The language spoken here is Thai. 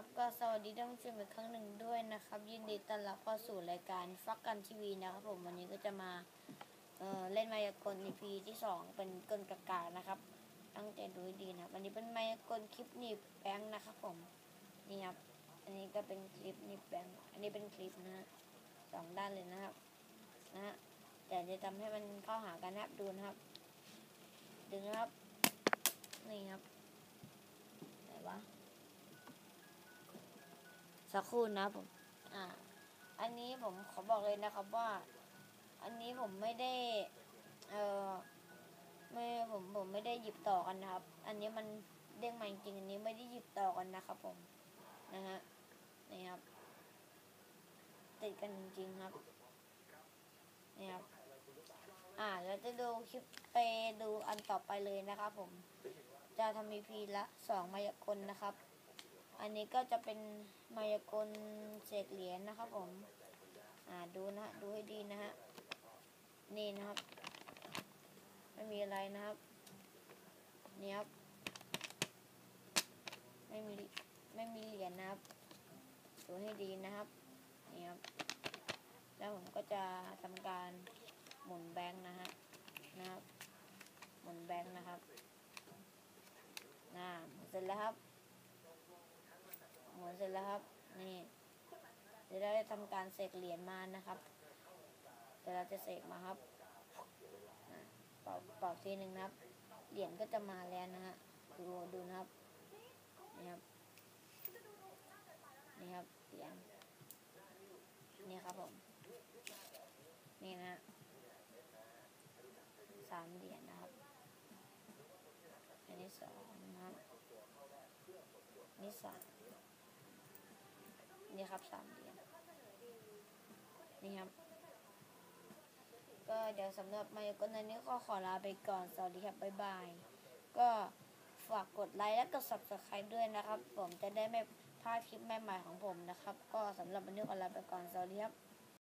ครับก็สวัสดีท่านผู้ชมอีกครั้งหนึ่งด้วยนะครับ ยินดีต้อนรับเข้าสู่รายการฟักกันทีวีนะครับผมวันนี้ก็จะมาเอ่อเล่นมายากล EP ที่สองเป็นกลกากานะครับตั้งใจดูให้ดีนะครับอันนี้เป็นมายากลคลิปหนีบแบงค์นะครับผมนี่ครับอันนี้ก็เป็นคลิปหนีบแบงค์อันนี้เป็นคลิปนะฮะสองด้านเลยนะครับนะฮะแต่จะทำให้มันเข้าหากันนะครับดูนะครับดึงนะครับ สักครู่นะผม อ่า อันนี้ผมขอบอกเลยนะครับว่า อันนี้ผมไม่ได้ เอ่อไม่ผมผมไม่ได้หยิบต่อกันนะครับ อันนี้มันเด้งมาจริงอันนี้ไม่ได้หยิบต่อกันนะครับ ผม นะฮะ นี่ครับ ติดกันจริงครับ นี่ครับ อ่าเราจะดูคลิปไปดูอันต่อไปเลยนะครับ ผม จะทำ EP ละสองมายากลนะครับ อันนี้ก็จะเป็นมายากลเศษเหรียญนะครับผม อ่าดูนะฮะดูให้ดีนะฮะ นี่นะครับ ไม่มีอะไรนะครับ นี่ครับ ไม่มีไม่มีเหรียญนะครับ ดูให้ดีนะครับ นี่ครับ แล้วผมก็จะทำการหมุนแบงค์นะฮะ นะครับ หมุนแบงค์นะครับ น่าเสร็จแล้วครับ หมุนเสร็จแล้วครับ นี่เดี๋ยวเราจะทำการเสกเหรียญมานะครับ เดี๋ยวเราจะเสกมาครับเป่าเป่าทีหนึ่งนะครับ เหรียญก็จะมาแล้วนะฮะดูดูนะครับนี่ครับนี่ครับเหรียญนี่ครับผมนี่นะฮะสามเหรียญนะครับ อันนี้สองนะครับอันนี่สาม ครับสามเหรียญนี่ครับ ก็เดี๋ยวสำหรับมายากลในนี้ก็ขอลาไปก่อน สวัสดีครับ บ๊ายบาย ก็ฝากกดไลค์และกด subscribe ด้วยนะครับ ผมจะได้ไม่พลาดคลิปใหม่ๆของผมนะครับ ก็สำหรับวันนี้ขอลาไปก่อน สวัสดีครับ